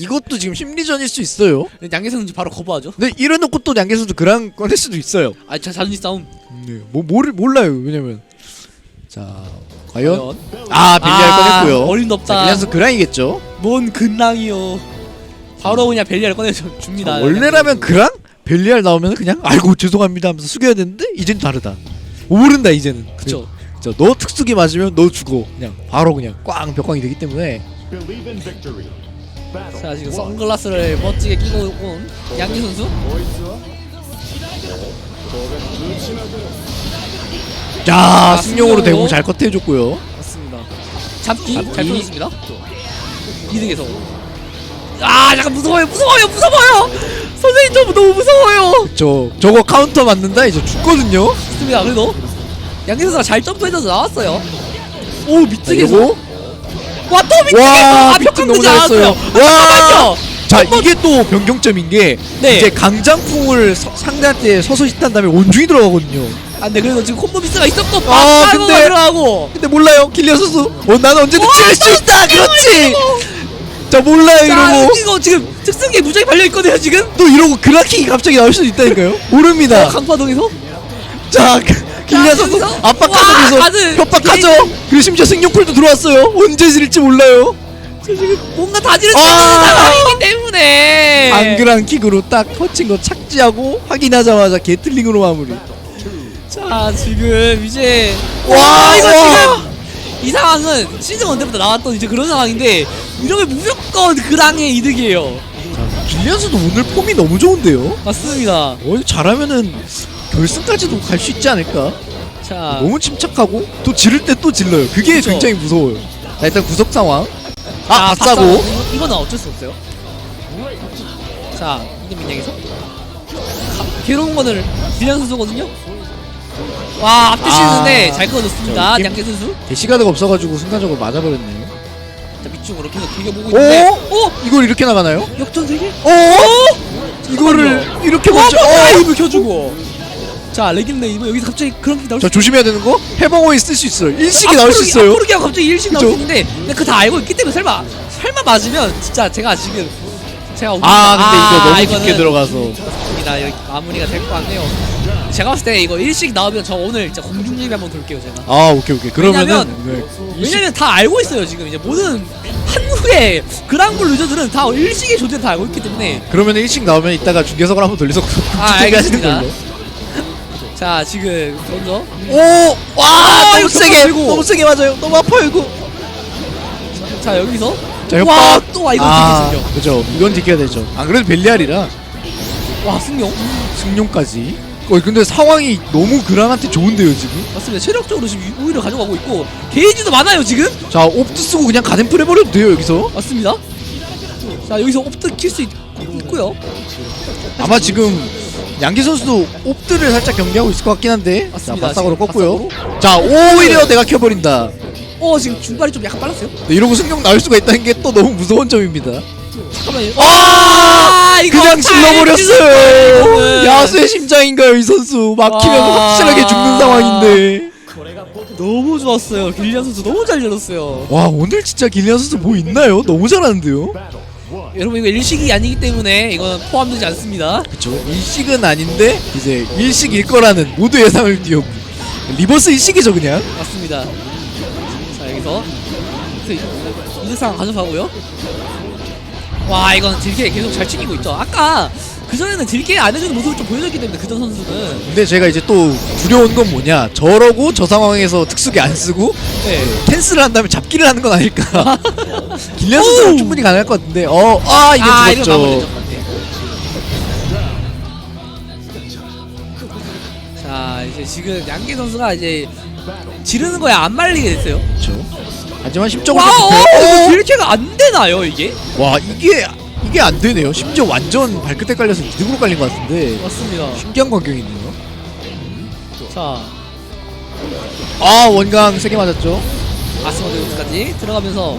이것도 지금 심리전일 수 있어요. 양계 선수 바로 거부하죠. 근데 이래놓고 또 양계수도 그랑 꺼낼 수도 있어요. 아, 자 자존심 싸움. 네, 뭐 모를 몰라요. 왜냐면 자 과연 과연? 아 벨리알 아, 꺼냈고요. 어림도 없다. 자, 그래서 그랑이겠죠. 뭔 근랑이요. 바로 그냥 벨리알 꺼내 줍니다. 자, 원래라면 그랑 벨리알 나오면 그냥 아이고 죄송합니다 하면서 숙여야 되는데 이젠 다르다. 모른다 이제는. 그쵸. 자, 너 특수기 맞으면 너 죽어. 그냥 바로 그냥 꽝 벽광이 되기 때문에 자 지금 선글라스를 멋지게 끼고 온 양기 선수. 자 아, 승용으로 승용으로. 대공 잘 커트해줬고요. 맞습니다. 잡기. 잘 끊었습니다. 이득에서. 아 약간 무서워요, 무서워요, 무서워요. 선생님 저 너무 무서워요. 저 저거 카운터 맞는다 이제 죽거든요. 좋습니다. 그래도 양기 선수가 잘 점프해서 나왔어요. 오 자, 밑쪽에서. 이거 와또 밑쪽에서. 와아 미팅 벽 너무. 잘했어요. 와. 잠깐만요. 자 이게 또 변경점인 게 네. 이제 강장풍을 서- 상대한테 서서 히트한 다음에 원중이 들어가거든요. 아 근데 그래도 지금 콤보 미스가 있었고 아, 아 근데- 근데 들어가고. 근데 몰라요 길리아 선수. 어 나는 언제든 찔릴 수 있다. 그렇지. 자 몰라요 자 이러고 이거 지금 특승기에 무장이 발려 있거든요 지금. 또 이러고 그라킹이 갑자기 나올 수도 있다니까요. 모릅니다. 어, 강파동에서. 자길 여기서? 압박하면서. 협박하죠. 그리고 심지어 승용풀도 들어왔어요. 언제 질지 몰라요. 저 지금 뭔가 다지를 아. 아~ 상황이기 때문에 안그랑 킥으로 딱 터친 거 착지하고 확인하자마자 게틀링으로 마무리. 자 지금 이제 와, 와 이거 와. 지금 이 상황은 시즌 1 때부터 나왔던 이제 그런 상황인데 이러면 무조건 그랑의 이득이에요 길리안스도 오늘 폼이 너무 좋은데요. 맞습니다 어, 잘하면은 결승까지도 갈 수 있지 않을까? 자 너무 침착하고 또 지를 때 또 질러요. 그게 그쵸. 굉장히 무서워요. 자, 일단 구석 상황. 자, 아, 아싸고. 이거- 이거는 어쩔 수 없어요 자 이게 민양에서 괴로운 거는 빌량 선수거든요 와 앞뒤시는데 아. 잘 끊어줬습니다 저 양계 선수 대시가드가 없어가지고 순간적으로 맞아버렸네요. 자 밑쪽으로 계속 비벼보고 있는데 오? 오! 이걸 이렇게 나가나요? 역전 세개 오? 이거를 이렇게 와, 먼저. 어, 어! 이거 켜주고. 자, 레길네 이거 여기서 갑자기 그런 게 나올 자 수. 조심해야 되는 거. 해방호에 쓸 수 있어요. 일식이 나올 수 있어요. 앞으로 그냥 갑자기 일식 나올 그죠? 수 있는데, 근데 그거 다 알고 있기 때문에 설마 설마 맞으면 진짜 제가 지금 제가 아 근데 이거 너무 이거는 깊게 들어가서. 맞습니다. 여기 마무리가 될 것 같네요. 제가 봤을 때 이거 일식 나오면 저 오늘 진짜 공중립 한번 돌게요 제가. 아 오케이 오케이. 그러면은 왜냐면- 네. 일식- 왜냐면 다 알고 있어요 지금 이제 모든 한국의 그랑블 유저들은 다 일식의 존재를 다 알고 있기 때문에 그러면 일식 나오면 이따가 중계석을 한번 돌려서 아, 알겠습니다. 걸로. 자 지금 먼저 오! 와! 너무 이거 세게! 겹쳐지고. 너무 세게 맞아요. 너무 아파요 이거. 자 여기서 자 와, 협박. 또 와, 이건 아, 되겠군요. 그죠. 이건 지켜야 되죠. 안 그래도 벨리알이라 와 승용 승용까지. 어 근데 상황이 너무 그랑한테 좋은데요 지금. 맞습니다. 체력적으로 지금 우위를 가져가고 있고 게이지도 많아요 지금. 자 옵트 쓰고 그냥 가덴풀 해버려도 돼요 여기서. 맞습니다. 자 여기서 옵드 킬수 있고요. 아마 지금 양기 선수도 옵트를 살짝 경계하고 있을 것 같긴 한데. 맞습니다. 자 바싹으로 꺾고요. 자 오히려 내가 켜버린다. 어 지금 중발이 좀 약간 빨랐어요. 네, 이러고 승용 나올 수가 있다는 게 또 너무 무서운 점입니다. 잠깐만요. 아! 이거 그냥 잘 질러버렸어요. 이거는. 야수의 심장인가요 이 선수? 막히면 와. 확실하게 죽는 상황인데. 너무 좋았어요. 길리안 선수 너무 잘 열었어요. 와 오늘 진짜 길리안 선수 뭐 있나요? 너무 잘하는데요. 여러분 이거 일식이 아니기 때문에 이건 포함되지 않습니다. 그쵸 일식은 아닌데 이제 일식일 거라는 모두 예상을 띄우고 리버스 일식이죠 그냥. 맞습니다. 자 여기서 그 이득상 가져가고요. 와 이건 딜게 계속 잘 챙기고 있죠. 아까 그 전에는 딜게 안 해주는 모습을 좀 보여줬기 때문에 그전 선수는 근데 제가 이제 또 두려운 건 뭐냐 저러고 저 상황에서 특수기 안 쓰고 네. 캔슬을 한 다음에 잡기를 하는 건 아닐까. 길리안 선수는. 충분히 가능할 것 같은데 어아 이거 아 이거 죽었죠. 마무리죠. 자 이제 지금 양기 선수가 이제 지르는 거에 안 말리게 됐어요. 그렇죠. 하지만 심적으로 와, 어, 이거 어? 딜캐가 안 되나요 이게? 와 이게 이게 안 되네요. 심지어 완전 발끝에 깔려서 이득으로 깔린 것 같은데 맞습니다. 신기한 광경이네요. 자 아 원강 세게 맞았죠. 아스모드까지 들어가면서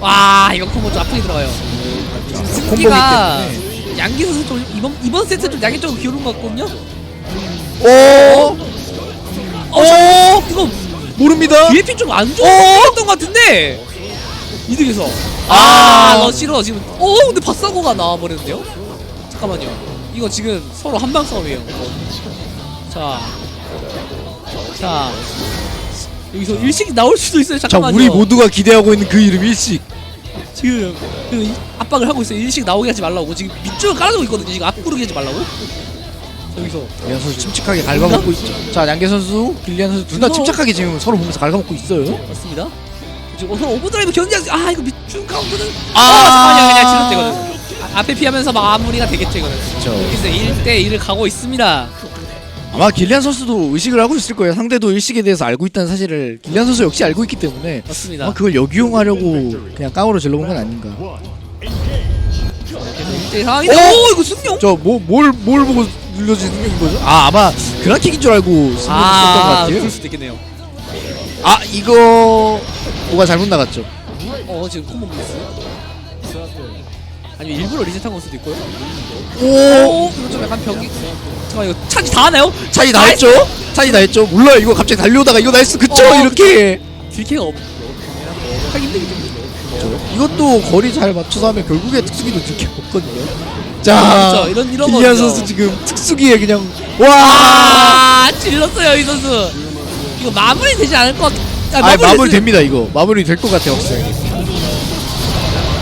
와 이거 콤보 좀 아프게 들어가요. 지금 콤보기 승기가. 양기 선수 좀 이번 이번 세트 좀 양이 좀 기울은 것 같거든요. 오, 어, 이거 모릅니다. DP 좀안 좋았던 것 같은데 이득에서 아, 러시로 지금. 어, 근데 바사고가 나와버렸는데요? 잠깐만요. 이거 지금 서로 한방 싸움이에요. 자, 자, 여기서 일식 나올 수도 있어요. 자 잠깐만요. 우리 모두가 기대하고 있는 그 이름 일식 지금 그 이- 압박을 하고 있어요. 일식 나오게 하지 말라고. 지금 밑줄을 깔아주고 있거든요. 지금 앞구르기 하지 말라고. 자, 여기서 빌리안 선수 침착하게 갉아먹고 있죠 자 양계 선수 빌리안 선수 둘다 이거- 침착하게 지금 서로 보면서 갉아먹고 있어요 맞습니다. 지금 서로 오버드라이브 견제하지. 아, 이거 밑줄 카운트는. 아. 아. 그냥 지금 되거든. 아, 앞에 피하면서 마무리가 되겠죠 이거는. 그쵸. 여기서 1대 1을 가고 있습니다. 아마 길리안 선수도 의식을 하고 있을 거예요 상대도 일식에 대해서 알고 있다는 사실을 길리안 선수 역시 알고 있기 때문에 맞습니다. 아마 그걸 역이용하려고 그냥 깡으로 질러본 건 아닌가 대 상황인데. 어? 오, 이거 승용. 저 뭐 뭘 뭘 보고 눌러진 생각인 거죠? 아 아마 그란킥인 줄 알고 쓰는 썼던 것 아, 같아요 그럴 수도 있겠네요. 아 이거 뭐가 잘못 나갔죠 어, 지금 콤보 미스. 아니면 일부러 리셋한 걸 수도 있고요. 오 오, 이거 좀 약간 벽이. 잠깐 이거 차지 다 하나요? 차이 나했죠? 차이 나했죠? 몰라요 이거 갑자기 달려오다가 이거 나이스 그쵸 어, 이렇게 딜캐가 없. 하기 힘들겠죠. 이것도 거리 잘 맞춰서 하면 결국에 특수기도 이렇게 없거든요 자 그렇죠. 이런- 이런 거죠. 선수 지금 특수기에 그냥 와 아, 찔렀어요 이 선수. 이거 마무리 되지 않을 것. 같- 아, 아, 마무리 됐어요. 됩니다 이거 마무리 될 것 같아요 확실히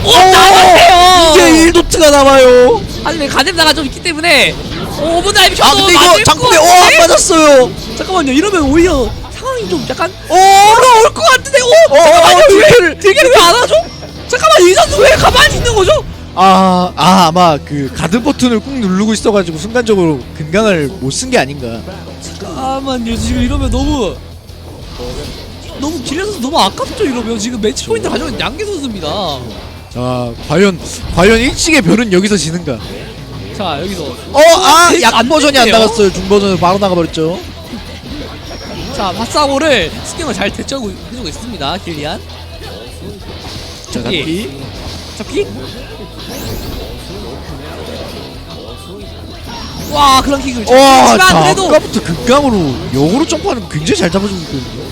오, 나갔어요. 이게 1도트가 남아요 하지만 가뎀다가 좀 있기 때문에 오, 오버드라이브 아 셔도 근데 맞을 이거 장군에 것 어안 같은데? 맞았어요 잠깐만요. 이러면 오히려 상황이 좀 약간 오 올라올 것 같은데. 오, 어, 잠깐만요. 어, 왜안 하죠? 잠깐만 이 선수 왜 가만히 있는 거죠? 아, 아 아마 그 가드 버튼을 꾹 누르고 있어가지고 순간적으로 근강을 못 쓴 게 아닌가 잠깐만요. 지금 이러면 너무 너무 선수 너무 아깝죠 이러면 지금 매치 포인트 가져온 양계 선수입니다. 자 과연 과연 일식의 별은 여기서 지는가 자 여기서 어아 되게 약안 버전이 안 됐네요. 나갔어요 중 버전은 바로 나가버렸죠 자 바사고를 스킹을 잘 대처하고 해주고 있습니다 길리안. 자 잡기. 잡기. 와 그런 킥을 와, 자, 그래도 아까부터 극강으로 역으로 점프하는 거 굉장히 잘 잡아주고 있거든요.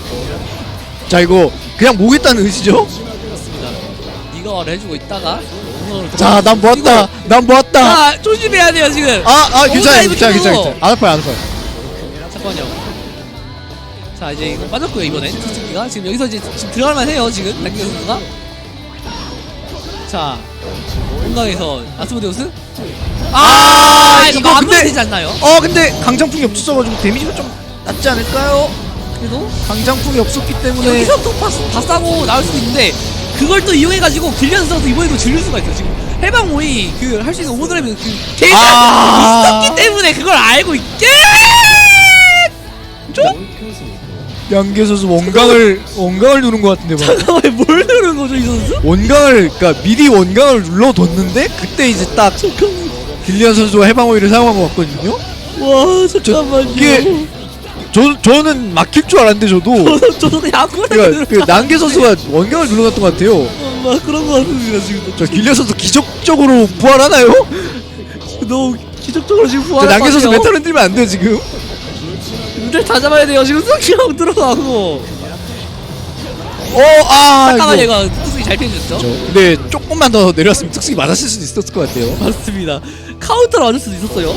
자, 이거 그냥 모겠다는 의지죠? 그렇습니다. 이거를 해주고 있다가 자, 난 모았다. 난 모았다. 자 조심해야 돼요 지금. 아, 아, 괜찮아요, 괜찮아요, 켜고. 괜찮아요. 안 아파요, 안 아파요. 잠깐만요. 자 이제 이거 빠졌고요 이번엔 투스기가 지금 여기서 이제 지금 들어갈만 해요 지금 남기 선수가. 자 공강에서 아스모데우스. 아, 아, 이거, 마무리 근데- 되지 않나요? 어, 근데 강장풍이 없었어가지고 데미지가 좀 낮지 않을까요? 그래도 강장풍이 없었기 때문에. 여기서 또 바싸고 나올 수도 있는데 그걸 또 이용해가지고 선수 이번에도 질릴 수가 있어요 지금 해방 오이 그 할 수 있는 오버드라이브 그 데이터 아. 있었기 때문에 그걸 알고 있게 양계 선수 원강을, 원강을 누른 것 같은데, 막. 잠깐만 뭘 누른 거죠 이 선수? 원강을, 그니까 미리 원강을 눌러뒀는데, 그때 이제 딱 길리안 선수가 해방호이를 사용한 것 같거든요? 와 잠깐만요 저, 저는 막힐 줄 알았는데, 저도. 저도 저도 야구를 그러니까 그 난계 선수가 원경을 눌러놨던 것 같아요. 막 그런 거 같습니다 지금 저 길리안 선수 기적적으로 부활하나요? 너무 기적적으로 지금 저 부활 난계 선수 메탈 흔들면 안 돼요 지금. 문제를 다 잡아야 돼요 지금 승기하고 들어가고 어, 아, 잠깐만 이거. 얘가 특수기 잘 피해줬죠 저, 근데 조금만 더 내렸으면 특수기 맞았을 수도 있었을 것 같아요. 맞습니다 카운터를 맞을 수도 있었어요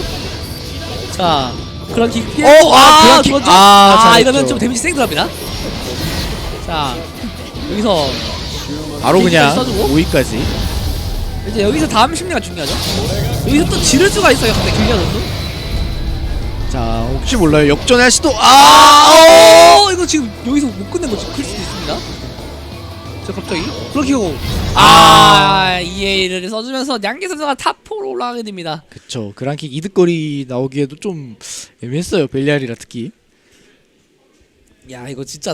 자 그런 킥 피해 어, 아, 그런 킥. 아, 아 잘했죠. 이러면 좀 데미지 생 들어갑니다 자 여기서 바로 그냥 써주고. 5위까지. 이제 여기서 다음 심리가 중요하죠 여기서 또 지를 수가 있어요 근데 길리아 선수 자, 혹시 몰라요. 역전할 시도. 아, 어 이거 지금 여기서 못 끝낸 거 지금 클 수도 있습니다 자 갑자기 그렇게 하고 아. 아 EA를 써주면서 양계 선수가 탑4로 올라가게 됩니다 그쵸. 그랑킥 이득거리 나오기에도 좀 애매했어요. 벨리알이라 특히. 야 이거 진짜